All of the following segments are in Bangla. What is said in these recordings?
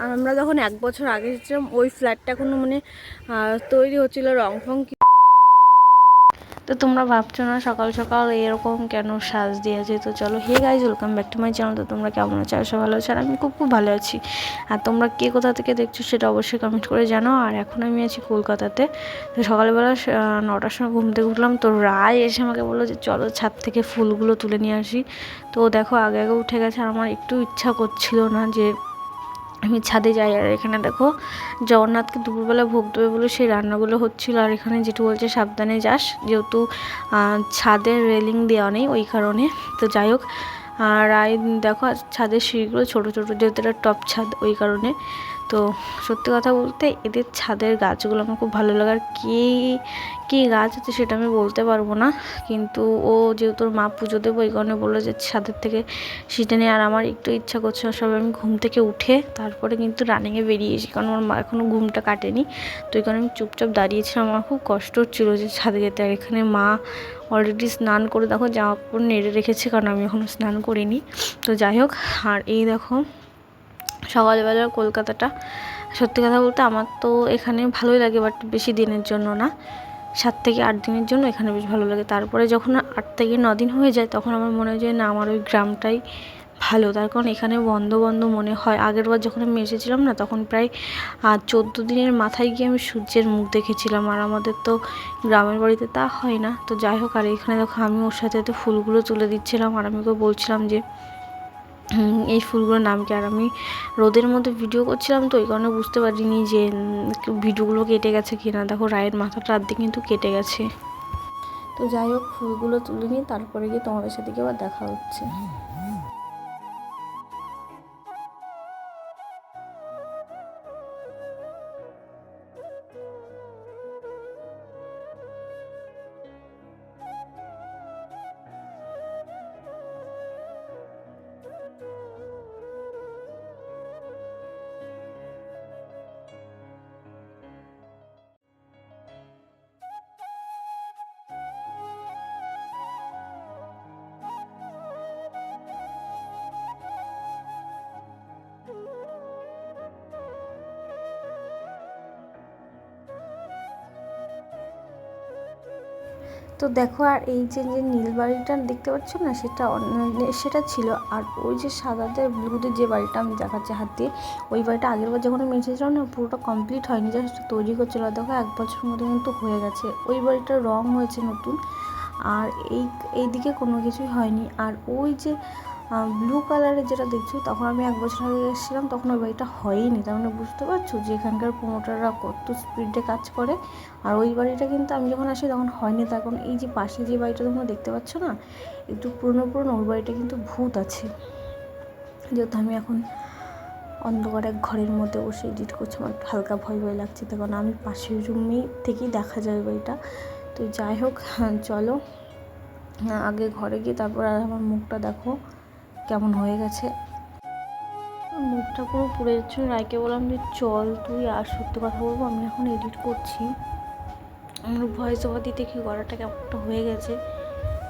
আর আমরা যখন এক বছর আগে এসেছিলাম, ওই ফ্ল্যাটটা এখনও মানে তৈরি হচ্ছিল রং ফং তো তোমরা ভাবছ না, সকাল সকাল এরকম কেন সাজ দিয়েছে? তো চলো hey guys welcome back to my channel তো তোমরা কেমন আছো? আসো ভালো আছো, আর আমি খুব খুব ভালো আছি। আর তোমরা কে কোথা থেকে দেখছ সেটা অবশ্যই কমেন্ট করে জানাও। আর এখন আমি আছি কলকাতাতে। তো সকালবেলা নটার সময় ঘুম থেকে উঠলাম। তো রায় এসে আমাকে বলল যে, চলো ছাদ থেকে ফুলগুলো তুলে নিয়ে আসি। তো দেখো, আগে আগে উঠে গেছে। আমার একটু ইচ্ছা করছিল না যে আমি ছাদে যাই আর এখানে দেখো জগন্নাথকে দুপুরবেলা ভোগ দেবে বলে সেই রান্নাগুলো হচ্ছিল। আর এখানে যেটু বলছে সাবধানে যাস, যেহেতু ছাদে রেলিং দেওয়া নেই ওই কারণে। তো যাই হোক, আর আই, দেখো ছাদের সিঁড়িগুলো ছোটো ছোটো, যেহেতু এটা টপ ছাদ ওই কারণে। তো সত্যি কথা বলতে এদের ছাদের গাছগুলো আমার খুব ভালো লাগে। আর কী কী গাছ আছে সেটা আমি বলতে পারব না। কিন্তু ও যেহেতু ওর মা পুজো দেবো এই কারণে বলল যে ছাদের থেকে সিটে নিয়ে আর আমার একটু ইচ্ছা করছে না সবাই আমি ঘুম থেকে উঠে তারপরে কিন্তু রানিংয়ে বেরিয়েছি, কারণ আমার মা এখনও ঘুমটা কাটেনি। তো এই কারণে আমি চুপচাপ দাঁড়িয়েছিলাম, আমার খুব কষ্ট হচ্ছিল যে ছাদে যেতে। আর এখানে মা অলরেডি স্নান করে দেখো জামা কাপড় নেড়ে রেখেছে, কারণ আমি এখনও স্নান করিনি। তো যাই হোক, আর এই দেখো সকালবেলার কলকাতাটা। সত্যি কথা বলতে আমার তো এখানে ভালোই লাগে বাট বেশি দিনের জন্য না। সাত থেকে আট দিনের জন্য এখানে বেশ ভালো লাগে। তারপরে যখন আট থেকে ন দিন হয়ে যায়, তখন আমার মনে হয় যে না, আমার ওই গ্রামটাই ভালো। তার কারণ এখানে বন্ধ বন্ধ মনে হয়। আগের বার যখন আমি এসেছিলাম না, তখন প্রায় চোদ্দ দিনের মাথায় গিয়ে আমি সূর্যের মুখ দেখেছিলাম। আর আমাদের তো গ্রামের বাড়িতে তা হয় না। তো যাই হোক, আর এখানে দেখো, আমি ওর সাথে ফুলগুলো তুলে দিচ্ছিলাম। আর আমি ওকে বলছিলাম যে এই ফুলগুলোর নাম কি? আর আমি রোদের মধ্যে ভিডিও করছিলাম তো ওই কারণে বুঝতে পারিনি যে ভিডিওগুলো কেটে গেছে কি না দেখো, রায়ের মাথাটা আর্ধেক কিন্তু কেটে গেছে। তো যাই হোক, ফুলগুলো তুলে নিয়ে তারপরে গিয়ে তোমাদের সাথে আবার দেখা হচ্ছে। তো দেখো, আর এই যে যে নীল বাড়িটা দেখতে পাচ্ছ না, সেটা সেটা ছিল। আর ওই যে সাদাতে ব্লুতে যে বাড়িটা আমি দেখাচ্ছি হাত দিয়ে, ওই বাড়িটা আগের বার যখন আমি এসেছিলাম না, পুরোটা কমপ্লিট হয়নি। জাস্ট তৈরি করছিল দেখো, এক বছর মতো কিন্তু হয়ে গেছে। ওই বাড়িটার রং হয়েছে নতুন, আর এই, এইদিকে কোনো কিছুই হয়নি। আর ওই যে ব্লু কালারের যেটা দেখছ, তখন আমি এক বছর আগে এসেছিলাম, তখন ওই বাড়িটা হয়নি তার মানে বুঝতে পারছ যে এখানকার প্রোমোটাররা কত স্পিডে কাজ করে। আর ওই বাড়িটা কিন্তু আমি যখন আসি, তখন হয়নি। তখন এই যে পাশে যে বাড়িটা তোমরা দেখতে পাচ্ছ না, একটু পুরনো পুরনো, ওই বাড়িটা কিন্তু ভূত আছে। যেহেতু আমি এখন অন্ধকার এক ঘরের মধ্যে বসে এডিট করছি, আমার একটু হালকা ভয় ভয় লাগছে। তখন আমি পাশের রুমে থেকেই দেখা যায় বাড়িটা। তো যাই হোক, চলো, আগে ঘরে গিয়ে তারপর আর আমার মুখটা দেখো। কেমন হয়ে গেছে? মুখটা পুরো পুড়ে যাচ্ছে। রায়কে বললাম যে, চল তুই আর সত্যি কথা বলব, আমি এখন এডিট করছি। আমার ভয়েস ওভার দিতে কি গলাটা কেমন একটা হয়ে গেছে?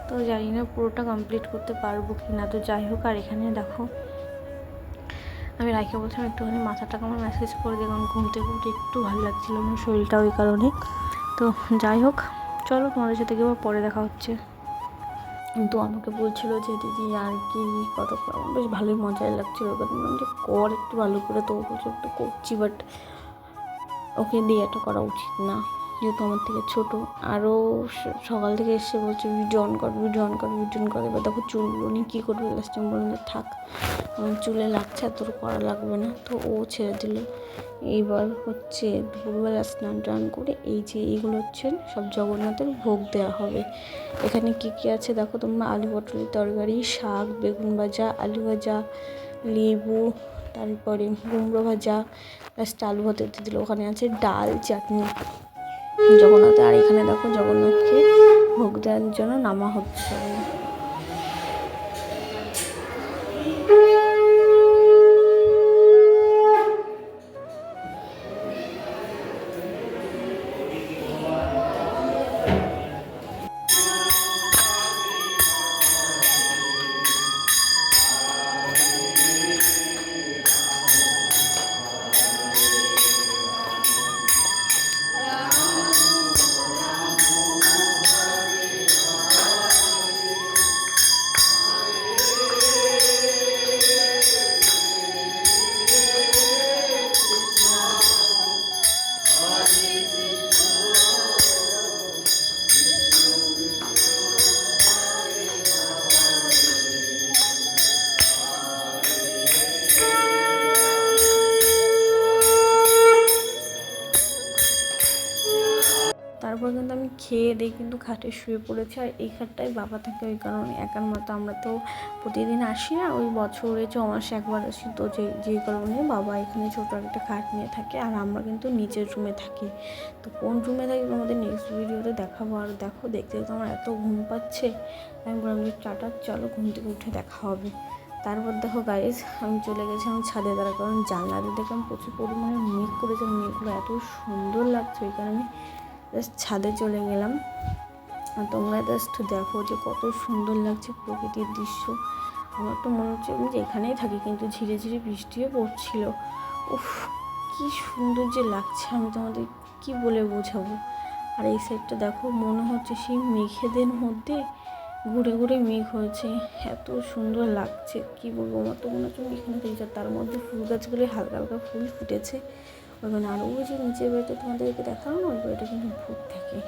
তো জানি না পুরোটা কমপ্লিট করতে পারব কি না তো যাই হোক, আর এখানে দেখো, আমি রায়কে বলছিলাম, একটুখানি মাথাটাকে আমার ম্যাসেজ করে দেখুন ঘুম থেকে উঠে একটু ভালো লাগছিল আমার শরীরটা ওই কারণে। তো যাই হোক, চলো তোমাদের সাথে আবার পরে দেখা হচ্ছে। কিন্তু আমাকে বলছিল যে, দিদি, আর কি কত বেশ ভালোই মজাই লাগছিল। যে, কর, একটু ভালো করে তো বলছে একটু করছি বাট ওকে দিয়ে এটা করা উচিত না। যেহেতু আমার থেকে ছোটো। আরও সকাল থেকে এসে বলছে, ভিডিও অন কর, ভিডিও অন কর, ভিডিও অন কর। এবার দেখো চুলগুলো নিয়ে কী করবে? লাস্ট বললাম যে, থাক, আমার চুলে লাগছে, আর তোর করা লাগবে না। তো ও ছেড়ে দিল। এইবার হচ্ছে দুপুরবেলা স্নান টান করে এই যে এইগুলো হচ্ছে সব জগন্নাথের ভোগ দেওয়া হবে। এখানে কি কি আছে দেখো তোমরা? আলু পটলের তরকারি, শাক, বেগুন ভাজা, আলু ভাজা, লেবু, তারপরে কুমড়ো ভাজা লাস্ট আলু ভাতে দিল। ওখানে আছে ডাল, চাটনি। জগন্নাথ। আর এখানে দেখো জগন্নাথকে ভোগ দেওয়ার জন্য নামা হচ্ছে। আমি খেয়ে দিয়ে কিন্তু খাটে শুয়ে পড়েছি। আর এই খাটটাই বাবা থাকে ওই কারণে একার মতো আমরা তো প্রতিদিন আসি না, ওই বছরে ছ মাসে একবার আসি। তো যে যে কারণে বাবা এখানে ছোটো একটা খাট নিয়ে থাকে আর আমরা কিন্তু নিচের রুমে থাকি। তো কোন রুমে থাকি তোমাদের নেক্সট ভিডিওতে দেখাবো। আর দেখো, দেখতে দেখতে আমার এত ঘুম পাচ্ছে। আমি বললাম যে, টাটা, চলো ঘুম থেকে উঠে দেখা হবে। তারপর দেখো গাইজ আমি চলে গেছি গেছিলাম ছাদে দ্বারা কারণ জানলা দিয়ে দেখলাম প্রচুর পরিমাণে মেঘ করেছে। মেঘগুলো এত সুন্দর লাগছে। ওই কারণে ছাদে চলে গেলাম। তোমরা জাস্ট দেখো যে কত সুন্দর লাগছে প্রকৃতির দৃশ্য। আমার তো মনে হচ্ছে আমি যেখানেই থাকি কিন্তু ধীরে ধীরে বৃষ্টিও পড়ছিল। উফ, কি সুন্দর যে লাগছে, আমি তোমাদের কি বলে বোঝাবো? আর এই সাইডটা দেখো, মনে হচ্ছে সেই মেঘেদের মধ্যে ঘুরে ঘুরে মেঘ হয়েছে। এত সুন্দর লাগছে, কি বলব? আমার তো মনে হচ্ছে এখানে থেকে, তার মধ্যে ফুল গাছগুলি হালকা হালকা ফুল ফুটেছে। ওখানে আরও ওই যে নিচের বাড়িটা তোমাদেরকে দেখানো না, ওই বাড়িটা কিন্তু ভূত থাকে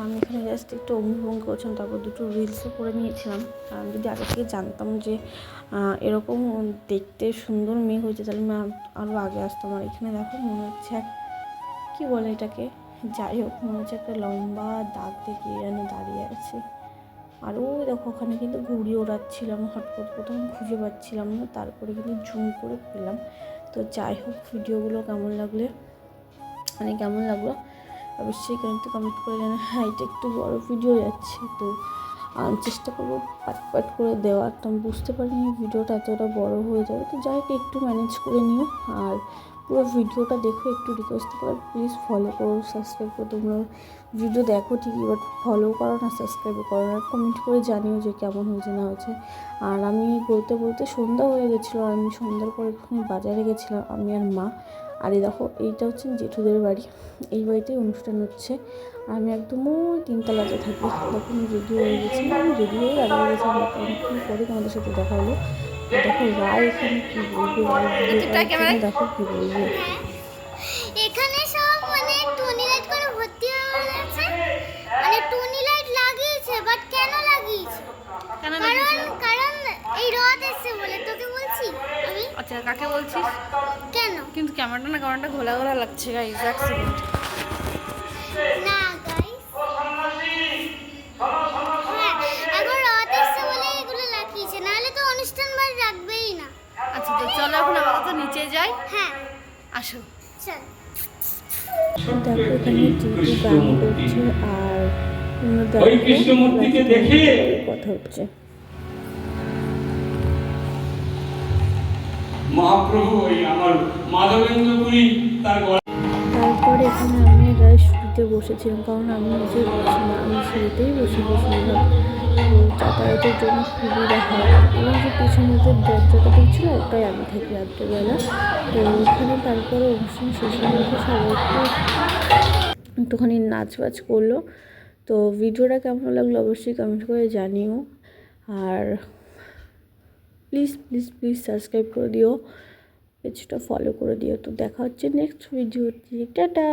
আমি এখানে জাস্ট একটু অভিভঙ্গ করছিলাম, তারপর দুটো রিলসও করে নিয়েছিলাম। আর আমি যদি আগে থেকে জানতাম যে এরকম দেখতে সুন্দর মেয়ে হয়েছে, তাহলে আমি আরও আগে আসতাম। আর এখানে দেখো মনে হচ্ছে এক কী বলে এটাকে? যাই হোক, মনে হচ্ছে একটা লম্বা দাগ থেকে এখানে দাঁড়িয়ে আছে। আর ওই দেখো, ওখানে কিন্তু ঘুড়ি ওড়াচ্ছিলাম হটপট প্রথম খুঁজে পাচ্ছিলাম না, তারপরে কিন্তু জুম করে পেলাম। তো যাই হোক, ভিডিওগুলো কেমন লাগলে? মানে কেমন লাগল? অবশ্যই কিন্তু কমেন্ট করে জানে হ্যাঁ এটা একটু বড় ভিডিও যাচ্ছে, তো চেষ্টা করব পাট পাট করে দেওয়ার তো আমি বুঝতে পারিনি ভিডিওটা এতটা বড় হয়ে যাবে। তো যাই হোক, একটু ম্যানেজ করে নিও। আর পুরো ভিডিওটা দেখো, একটু রিকোয়েস্ট করো প্লিজ ফলো করো সাবস্ক্রাইব করো। তোমরা ভিডিও দেখো ঠিকই বাট ফলো করো না সাবস্ক্রাইব করো না। কমেন্ট করে জানিও যে কেমন হয়েছে, না হয়েছে। আর আমি বলতে বলতে সন্ধ্যা হয়ে গেছিল, আর আমি সন্ধ্যার পরে বাজারে গেছিলাম, আমি আর মা। আর এই দেখো, এইটা হচ্ছে জেঠুদের বাড়ি। এই বাড়িতেই অনুষ্ঠান হচ্ছে। আমি একদম ওই তিনতলাতে থাকি। তখন রেডি হয়ে গেছি। আমি রেডি হয়ে গেছিলাম অনেকক্ষণ পরে তোমাদের সাথে দেখা হলো? দেখো রায় এখানে কী বলবে? দেখো কী বলবে। এখানে সব মানে টুনি লাইট করে ভর্তি হয়ে গেছে মানে টুনি লাইট লাগিয়েছে বাট কেন লাগিয়েছে? কেন কারণ লাগিয়েছো? কারণ এই রথ এসছে বলে। তোকে বলছি আমি? আচ্ছা কাকে বলছিস? কেন? কিন্তু ক্যামেরাটা না ক্যামেরাটা ঘোলা ঘোলা লাগছে গাইজ এক সেকেন্ড চলো এখন আপাতত নিচে যাই। হ্যাঁ। আসো। কথা হচ্ছে? মহাপ্রভু ওই আমার মাধবেন্দ্রপুরী তার তারপরে এখানে আমি রায় শুতে বসেছিলাম, কারণ আমি নিজে বসি না, আমি শুরুতেই বসে বসেছিলাম যাতায়াতের জন্য সুবিধা হয়। এবং যে পিছনে যে দরজাটা দেখছিল, ওটাই আমি থাকি রাত্রেবেলা। তো ওখানে তারপরে অনুষ্ঠান শেষের মধ্যে সবাই একটু একটুখানি নাচ বাজ করল। তো ভিডিওটা কেমন লাগল অবশ্যই কমেন্ট করে জানিও। আর প্লিজ প্লিজ প্লিজ সাবস্ক্রাইব করে দিও। পেজটা ফলো করে দিও। তো দেখা হচ্ছে নেক্সট ভিডিওতে টাটা!